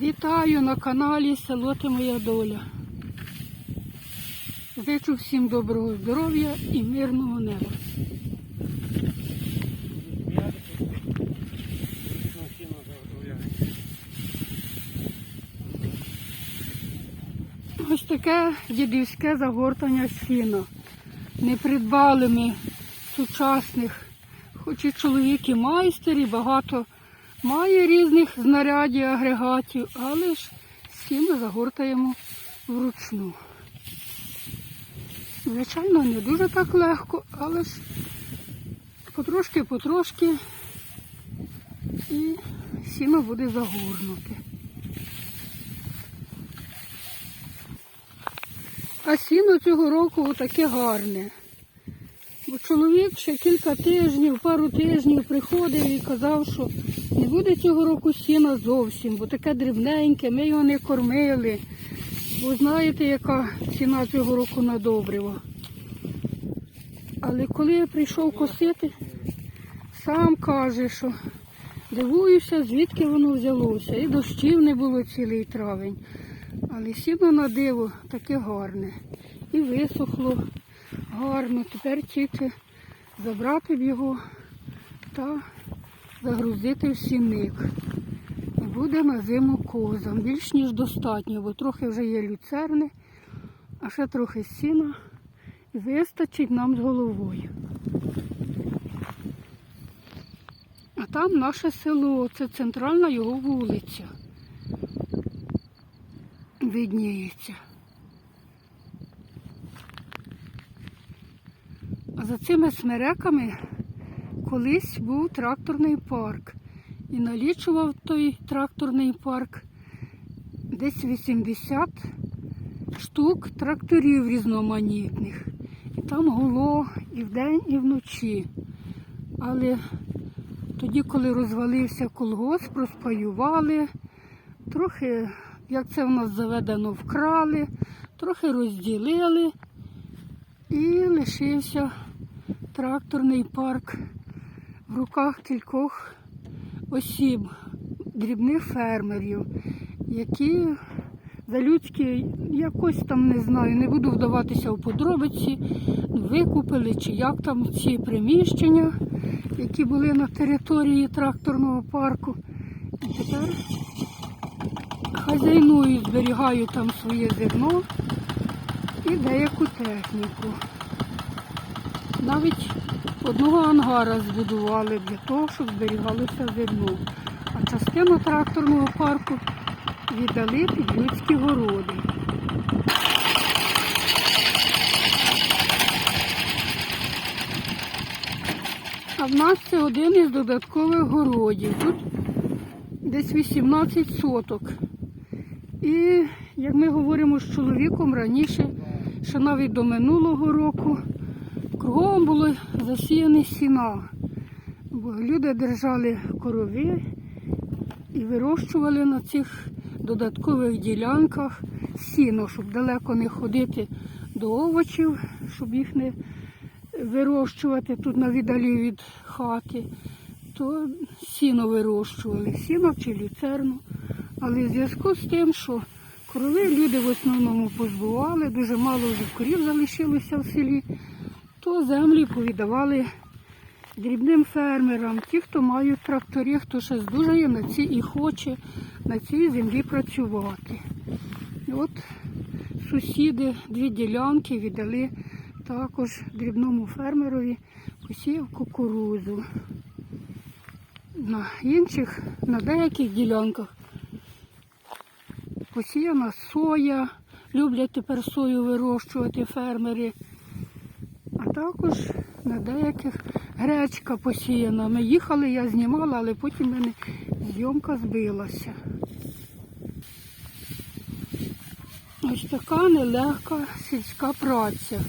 Вітаю на каналі Село Ти Моя Доля. Зичу всім доброго здоров'я і мирного неба. Ось таке дідівське загортання сіна. Не придбали ми сучасних, хоч і чоловік і майстер, і багато має різних знарядів, агрегатів, але ж сіно загортаємо вручну. Звичайно, не дуже так легко, але ж потрошки-потрошки і сіно буде загорнуте. А сіно цього року таке гарне. Бо чоловік ще кілька тижнів, пару тижнів приходив і казав, що не буде цього року сіна зовсім, бо таке дрібненьке, ми його не кормили. Бо знаєте, яка ціна цього року на добриво. Але коли я прийшов косити, сам каже, що дивуюся, звідки воно взялося. І дощів не було цілий травень. Але сіно на диво таке гарне. І висохло гарно. Тепер тільки забрати б його та загрузити в сінник. І буде на зиму козам. Більш ніж достатньо, бо трохи вже є люцерни, а ще трохи сіна. І вистачить нам з головою. А там наше село, це центральна його вулиця. Видніється. А за цими смереками колись був тракторний парк. І налічував той тракторний парк десь 80 штук тракторів різноманітних. І там гуло і вдень, і вночі. Але тоді, коли розвалився колгосп, розпаювали, трохи, як це в нас заведено, вкрали, трохи розділили і лишився тракторний парк в руках кількох осіб, дрібних фермерів, які за людські, якось там не знаю, не буду вдаватися в подробиці, викупили чи як там ці приміщення, які були на території тракторного парку. І тепер хазяйнують, зберігають там своє зерно і деяку техніку. Навіть одного ангара збудували для того, щоб зберігалося зерно. А частину тракторного парку віддали під людські городи. А в нас це один із додаткових городів. Тут десь 18 соток. І як ми говоримо з чоловіком раніше, ще навіть до минулого року, кругом було засіяне сіна. Бо люди держали корови і вирощували на цих додаткових ділянках сіно, щоб далеко не ходити до овочів, щоб їх не вирощувати тут на віддалі від хати, то сіно вирощували, сіно чи люцерну. Але в зв'язку з тим, що корови люди в основному позбували, дуже мало корів залишилося в селі, то землі повідавали дрібним фермерам, ті, хто мають трактори, хто ще здужає на цій і хоче на цій землі працювати. От сусіди дві ділянки віддали також дрібному фермерові посіяв кукурузу. На інших, на деяких ділянках посіяна соя, люблять тепер сою вирощувати фермери. Також на деяких гречка посіяна. Ми їхали, я знімала, але потім мене зйомка збилася. Ось така нелегка сільська праця.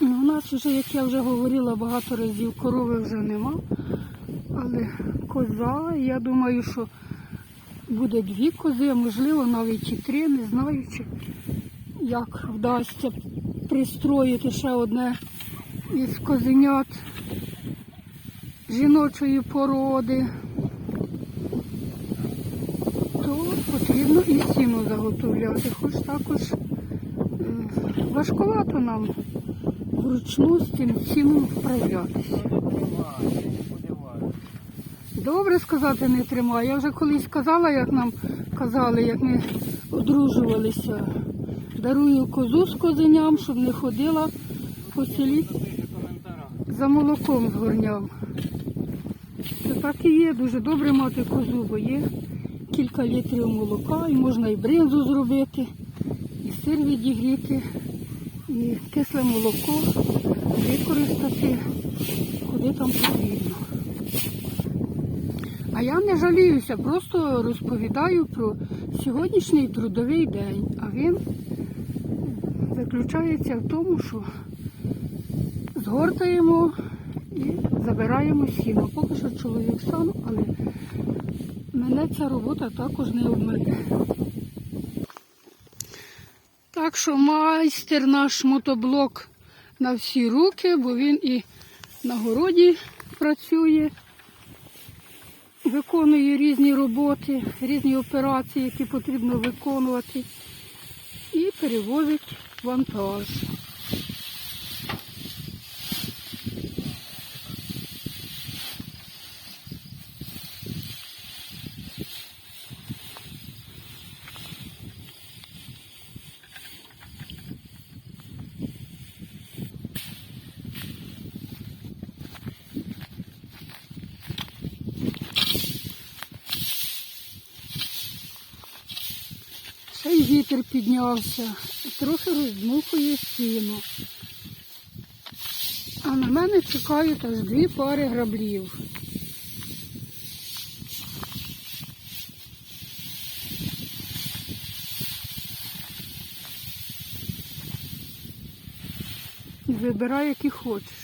Ну, у нас вже, як я вже говорила багато разів, корови вже нема. Але коза, я думаю, що буде дві кози, можливо навіть і три, не знаю, чи як вдасться пристроїти ще одне із козенят жіночої породи. то потрібно і сіно заготовляти, хоч також е, важкувато нам вручну з цим сіном вправлятися. Добре сказати не тримаю. Я вже колись казала, як нам казали, як ми одружувалися. Дарую козу з козеням, щоб не ходила по селі за молоком з горням. Це так і є, дуже добре мати козу, бо є кілька літрів молока, і можна і бринзу зробити, і сир відігріти, і кисле молоко використати, куди там потрібно. А я не жаліюся, просто розповідаю про сьогоднішній трудовий день. А він заключається в тому, що згортаємо і забираємо сіно. Поки що чоловік сам, але мене ця робота також не обмине. Так що майстер наш мотоблок на всі руки, бо він і на городі працює, виконує різні роботи, різні операції, які потрібно виконувати, і перевозить one pause. Й вітер піднявся, трохи роздмухує сіно. А на мене чекають аж дві пари граблів. І Вибирай, які хочеш.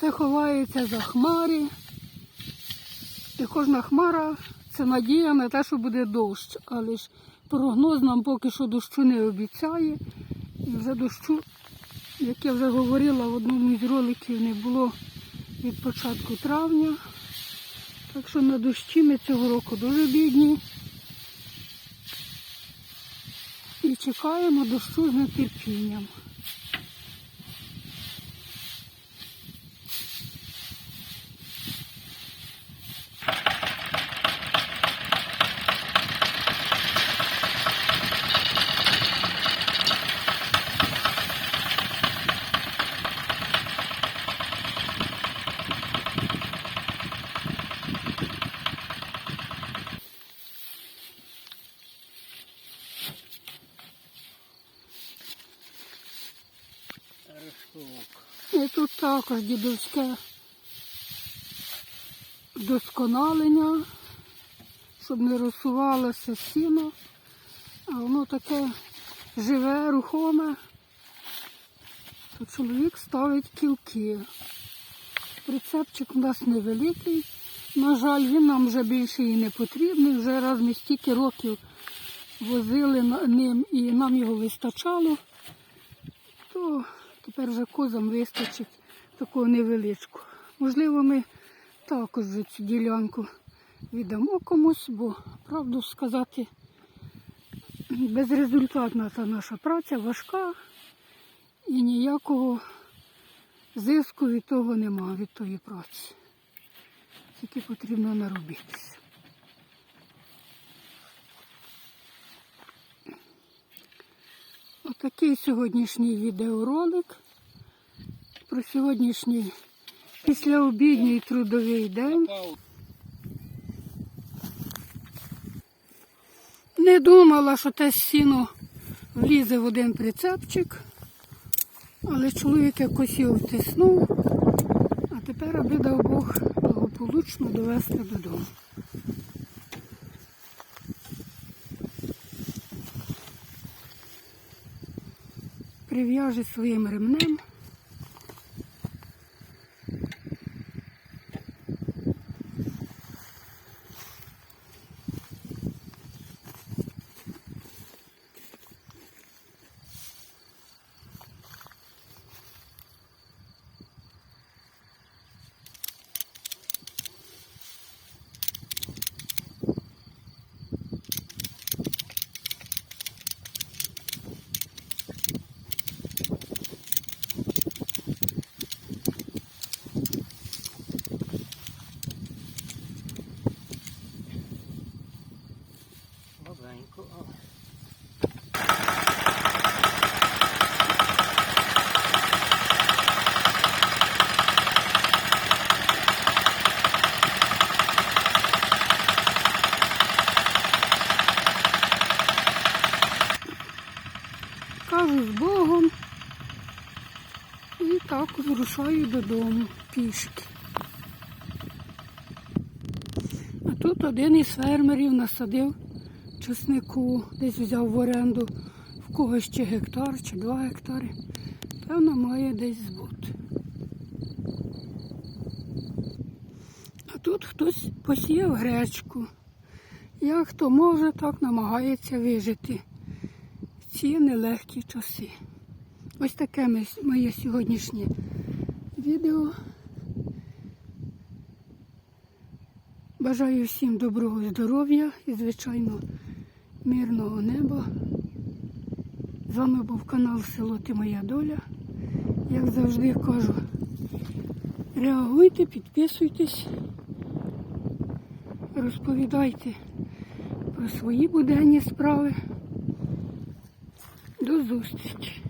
Сонце ховається за хмари. І кожна хмара це надія на те, що буде дощ. Але ж прогноз нам поки що дощу не обіцяє. І вже дощу, як я вже говорила в одному із роликів, не було від початку травня. Так що на дощі ми цього року дуже бідні. І чекаємо дощу з нетерпінням. І тут також дідовське вдосконалення, щоб не розсувалося сіно, а воно таке живе, рухоме. То чоловік ставить кілки. Прицепчик у нас невеликий. На жаль, він нам вже більше і не потрібний. Вже раз ми стільки років возили ним і нам його вистачало, то тепер вже козам вистачить такого невеличкого. Можливо, ми також цю ділянку віддамо комусь, бо правду сказати, безрезультатна та наша праця важка і ніякого зиску від того нема, від тої праці. Тільки потрібно наробитися. Отакий сьогоднішній відеоролик про сьогоднішній післяобідній трудовий день. Не думала, що те сіно влізе в один прицепчик, але чоловік якось його втиснув, а тепер аби дав Бог благополучно довести додому. Прив'яже своїм ремнем. Вирушаю додому пішки. А тут один із фермерів насадив чеснику, десь взяв в оренду в когось ще гектар чи два гектари. Певно, має десь збут. А тут хтось посіяв гречку. Як хто може, так намагається вижити в ці нелегкі часи. Ось таке моє сьогоднішнє відео. Бажаю всім доброго здоров'я і, звичайно, мирного неба. З вами був канал Село Ти Моя Доля. Як завжди кажу, реагуйте, підписуйтесь, розповідайте про свої буденні справи. До зустрічі!